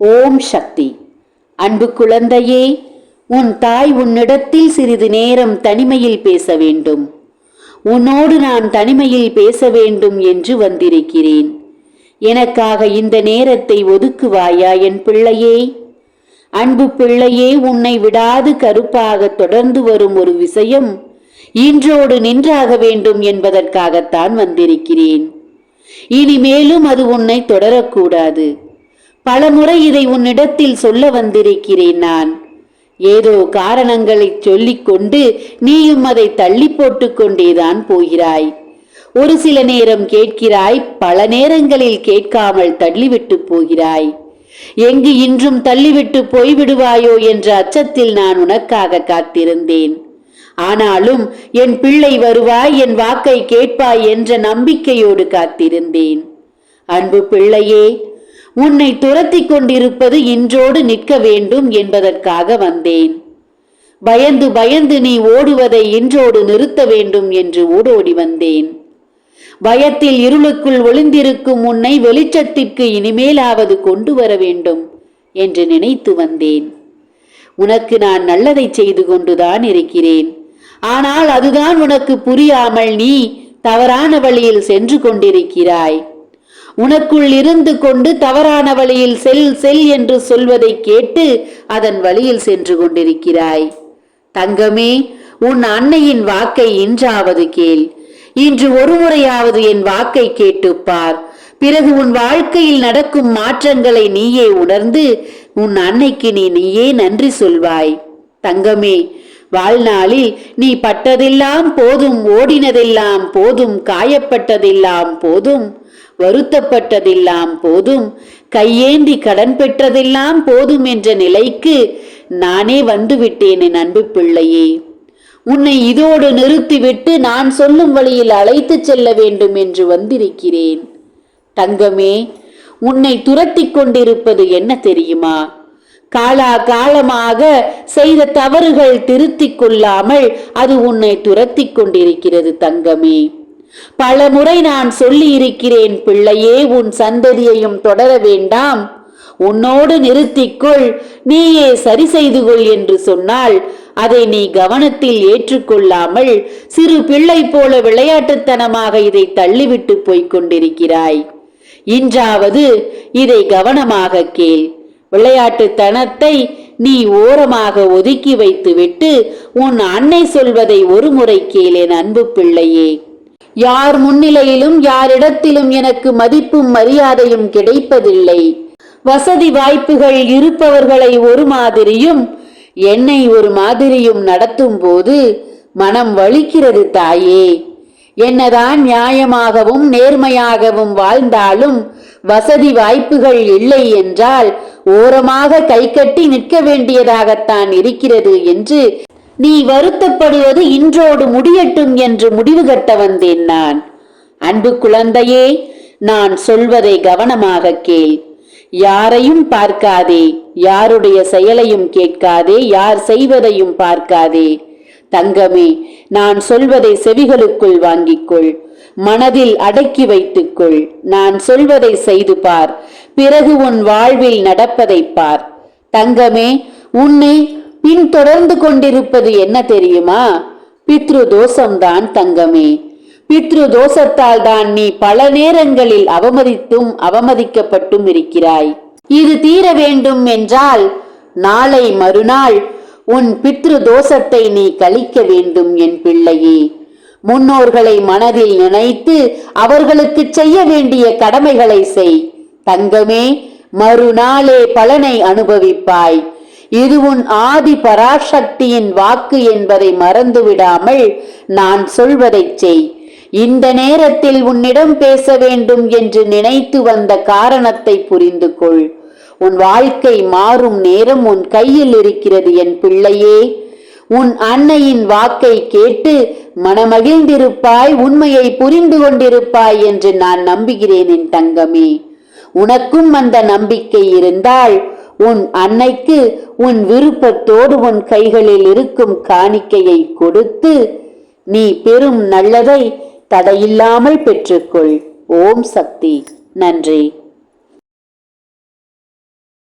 ஓம் சக்தி. அன்பு குழந்தையே உன் தாய் உன்னிடத்தில் சிறிது நேரம் தனிமையில் பேச வேண்டும். உன்னோடு நான் தனிமையில் பேச வேண்டும் என்று வந்திருக்கிறேன். எனக்காக இந்த நேரத்தை ஒதுக்குவாயா என் பிள்ளையே? அன்பு பிள்ளையே உன்னை விடாது கருப்பாக தொடர்ந்து வரும் ஒரு விஷயம் இன்றோடு நின்றாக வேண்டும் என்பதற்காகத்தான் வந்திருக்கிறேன். இனிமேலும் அது உன்னை தொடரக்கூடாது. பலமுறை இதை உன்னிடத்தில் சொல்ல வந்திருக்கிறேன் நான். ஏதோ காரணங்களை சொல்லிக்கொண்டு நீயும் அதை தள்ளி போட்டு கொண்டேதான் போகிறாய். ஒரு சில நேரம் கேட்கிறாய் பல நேரங்களில் கேட்காமல் தள்ளிவிட்டு போகிறாய். எங்கு இன்றும் தள்ளிவிட்டு போய்விடுவாயோ என்ற அச்சத்தில் நான் உனக்காக காத்திருந்தேன். ஆனாலும் என் பிள்ளை வருவாய் என் வாக்கை கேட்பாய் என்ற நம்பிக்கையோடு காத்திருந்தேன். அன்பு பிள்ளையே உன்னை துரத்தி கொண்டிருப்பது இன்றோடு நிற்க வேண்டும் என்பதற்காக வந்தேன். பயந்து பயந்து நீ ஓடுவதை இன்றோடு நிறுத்த வேண்டும் என்று ஓடோடி வந்தேன். பயத்தில் இருளுக்குள் ஒளிந்திருக்கும் உன்னை வெளிச்சத்திற்கு இனிமேலாவது கொண்டு வர வேண்டும் என்று நினைத்து வந்தேன். உனக்கு நான் நல்லதை செய்து கொண்டுதான் இருக்கிறேன். ஆனால் அதுதான் உனக்கு புரியாமல் நீ தவறான வழியில் சென்று கொண்டிருக்கிறாய். உனக்குள் இருந்து கொண்டு தவறான வழியில் செல் செல் என்று சொல்வதை கேட்டு அதன் வழியில் சென்று கொண்டிருக்கிறாய். தங்கமே உன் அன்னையின் வாக்கை இன்றாவது கேள். இன்று ஒரு முறையாவது என் வாக்கை கேட்டுப்பார் பிறகு உன் வாழ்க்கையில் நடக்கும் மாற்றங்களை நீயே உணர்ந்து உன் அன்னைக்கு நீ நீயே நன்றி சொல்வாய். தங்கமே வாழ்நாளில் நீ பட்டதெல்லாம் போதும் ஓடினதெல்லாம் போதும் காயப்பட்டதெல்லாம் போதும் வருத்தப்பட்டதெல்லாம் போதும். கையேந்தி கடன் பெற்றதெல்லாம் போதும் என்ற நிலைக்கு நானே வந்துவிட்டேன் என் அன்பு பிள்ளையே. உன்னை இதோடு நிறுத்திவிட்டு நான் சொல்லும் வழியில் அழைத்து செல்ல வேண்டும் என்று வந்திருக்கிறேன். தங்கமே உன்னை துரத்தி கொண்டிருப்பது என்ன தெரியுமா? காலா காலமாக செய்த தவறுகள் திருத்திக் கொள்ளாமல் அது உன்னை துரத்தி கொண்டிருக்கிறது தங்கமே. பல முறை நான் சொல்லி இருக்கிறேன் பிள்ளையே உன் சந்ததியையும் தொடர வேண்டாம். உன்னோடு நிறுத்திக்கொள் நீயே சரி செய்து கொள் என்று சொன்னால் அதை நீ கவனத்தில் ஏற்றுக்கொள்ளாமல் சிறு பிள்ளை போல விளையாட்டுத்தனமாக இதை தள்ளிவிட்டு போய்க் கொண்டிருக்கிறாய் இன்றாவது இதை கவனமாக கேள். விளையாட்டுத்தனத்தை நீ ஓரமாக ஒதுக்கி வைத்துவிட்டு உன் அன்னை சொல்வதை ஒரு முறை கேள் என் அன்பு பிள்ளையே. யார் முன்னிலையிலும் யாரிடத்திலும் எனக்கு மதிப்பும் மரியாதையும் கிடைப்பதில்லை. வசதி வாய்ப்புகள் இருப்பவர்களை ஒரு மாதிரியும் என்னை ஒரு மாதிரியும் நடத்தும் போது மனம் வலிக்கிறது தாயே. என்னதான் நியாயமாகவும் நேர்மையாகவும் வாழ்ந்தாலும் வசதி வாய்ப்புகள் இல்லை என்றால் ஓரமாக கை கட்டி நிற்க வேண்டியதாகத்தான் இருக்கிறது என்று நீ வருத்தப்படுவது இன்றோடு முடியட்டும் என்று முடிவு கட்ட வந்தேன் நான். அன்பு குழந்தையே நான் சொல்வதை கவனமாக கேள். யாரையும் பார்க்காதே யாருடைய செயலையும் கேட்காதே யார் செய்வதையும் பார்க்காதே. தங்கமே நான் சொல்வதை செவிகளுக்குள் வாங்கிக்கொள். மனதில் அடக்கி வைத்துக்கொள். நான் சொல்வதை செய்து பார். பிறகு உன் வாழ்வில் நடப்பதை பார். தங்கமே உன்னை பின்தொடர்ந்து கொண்டிருப்பது என்ன தெரியுமா? பித்ரு தோஷம்தான் தங்கமே. பித்ரு தோஷத்தால் தான் நீ பல நேரங்களில் அவமதித்தும் அவமதிக்கப்பட்டும் இருக்கிறாய். இது தீர வேண்டும் என்றால் நாளை மறுநாள் உன் பித்ரு தோஷத்தை நீ கழிக்க வேண்டும் என் பிள்ளையே. முன்னோர்களை மனதில் நினைத்து அவர்களுக்கு செய்ய வேண்டிய கடமைகளை செய். தங்கமே மறுநாளே பலனை அனுபவிப்பாய். இது உன் ஆதி பராசக்தியின் வாக்கு என்பதை மறந்துவிடாமல் நான் சொல்வதைச் செய். இந்த நேரத்தில் உன்னிடம் பேச வேண்டும் என்று நினைத்து வந்த காரணத்தை புரிந்து கொள். உன் வாழ்க்கை மாறும் நேரம் உன் கையில் இருக்கிறது என் பிள்ளையே. உன் அன்னையின் வாக்கை கேட்டு மனமகிழ்ந்திருப்பாய் உண்மையை புரிந்து கொண்டிருப்பாய் என்று நான் நம்புகிறேன் என் தங்கமே. உனக்கும் அந்த நம்பிக்கை இருந்தால் உன் அன்னைக்கு உன் விருப்பத்தோடு உன் கைகளில் இருக்கும் காணிக்கையை கொடுத்து நீ பெரும் நல்லதை தடையில்லாமல் பெற்றுக்கொள். ஓம் சக்தி. நன்றி.